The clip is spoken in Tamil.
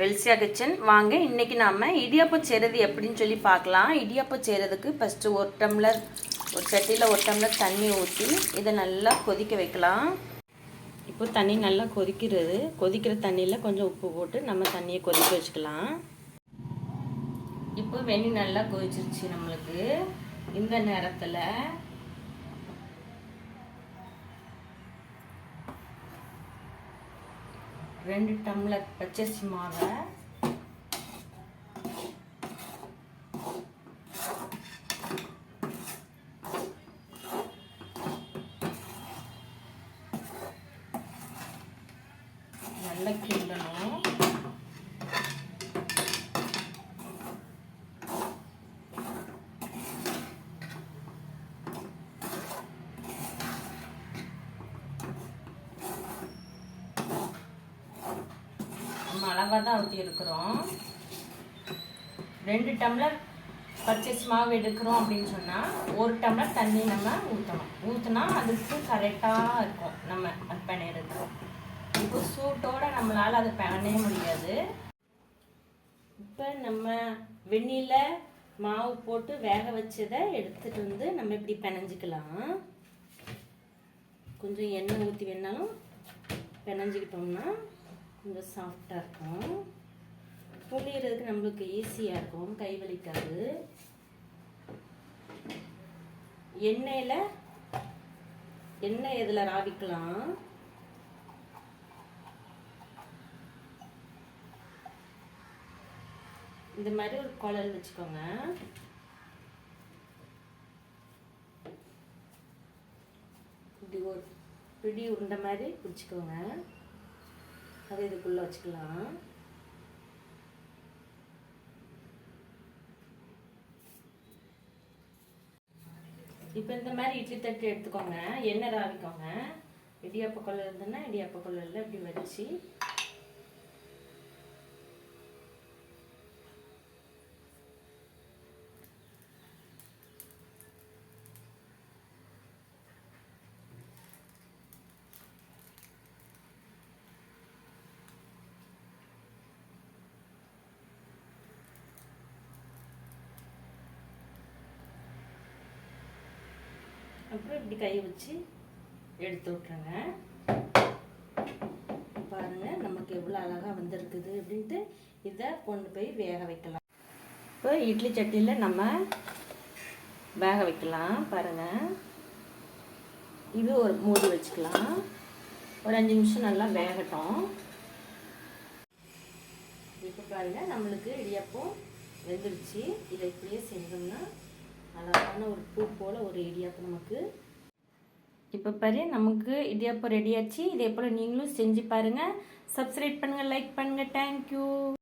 வெல்சியா கிச்சன். வாங்க இன்னைக்கு நாம இடியாப்பம் செய்கிறது எப்படின்னு சொல்லி பார்க்கலாம். இடியாப்பம் செய்கிறதுக்கு ஃபஸ்ட்டு ஒரு டம்ளர் ஒரு சட்டியில் ஒரு டம்ளர் தண்ணி ஊற்றி இதை நல்லா கொதிக்க வைக்கலாம். இப்போ தண்ணி நல்லா கொதிக்கிறது. கொதிக்கிற தண்ணியில் கொஞ்சம் உப்பு போட்டு நம்ம தண்ணியை கொதிக்க வச்சுக்கலாம். இப்போ வெண்ணி நல்லா கொதிச்சிருச்சு நம்மளுக்கு. இந்த நேரத்தில் ரெண்டு டம்ளர் பச்சரிசி மாவை. நல்லா கிண்டணும் நம்ம அளவாக தான் ஊற்றி இருக்கிறோம் ரெண்டு டம்ளர் பர்ச்சேஸ் மாவு எடுக்கிறோம் அப்படின்னு சொன்னால் ஒரு டம்ளர் தண்ணி நம்ம ஊற்றணும் ஊற்றினா அதுக்கு கரெக்டாக இருக்கும். நம்ம அது பிணையிறது இப்போ சூட்டோட நம்மளால் அதை பிணைய முடியாது. இப்போ நம்ம வெந்நியில் மாவு போட்டு வேக வச்சதை எடுத்துட்டு வந்து நம்ம இப்படி பிணைஞ்சிக்கலாம் கொஞ்சம் எண்ணெய் ஊற்றி வேணாலும் பிணைஞ்சிக்கிட்டோம்னா கொஞ்சம் சாஃப்டாக இருக்கும். புளியறதுக்கு நம்மளுக்கு ஈஸியாக இருக்கும். கை வலிக்காது. எண்ணெயில் எண்ணெய் இதில் ராவிக்கலாம். இந்த மாதிரி ஒரு குழல் வச்சுக்கோங்க. இப்படி ஒரு பிடி உருண்டை மாதிரி பிடிச்சிக்கோங்க அதை இதுக்குள்ளே வச்சுக்கலாம். இப்போ இந்த மாதிரி இட்லி தட்டு எடுத்துக்கோங்க. எண்ணெய் ராவிக்கோங்க. இடியாப்ப கொள்ளல் இருந்ததுன்னா இடியாப்ப கொள்ளையில் இப்படி வச்சு அதுக்கப்புறம் இப்படி கை வச்சு எடுத்து விட்ருங்க பாருங்க நமக்கு எவ்வளோ அழகாக வந்திருக்குது அப்படின்ட்டு இதை கொண்டு போய் வேக வைக்கலாம். இப்போ இட்லி சட்டியில் நம்ம வேக வைக்கலாம். பாருங்கள் இது ஒரு மூடி வச்சுக்கலாம். ஒரு அஞ்சு நிமிஷம் நல்லா வேகட்டும். இப்போ பாருங்கள் நம்மளுக்கு இடியப்பம் வெந்துருச்சு. இதை இப்படியே செஞ்சோம்னா அழகான ஒரு பூ போல் ஒரு இடியாப்பம் நமக்கு. இப்போ பாரு நமக்கு இடியாப்பம் ரெடி ஆச்சு. இதே போல் நீங்களும் செஞ்சு பாருங்கள் சப்ஸ்கிரைப் பண்ணுங்கள் லைக் பண்ணுங்கள் தேங்க்யூ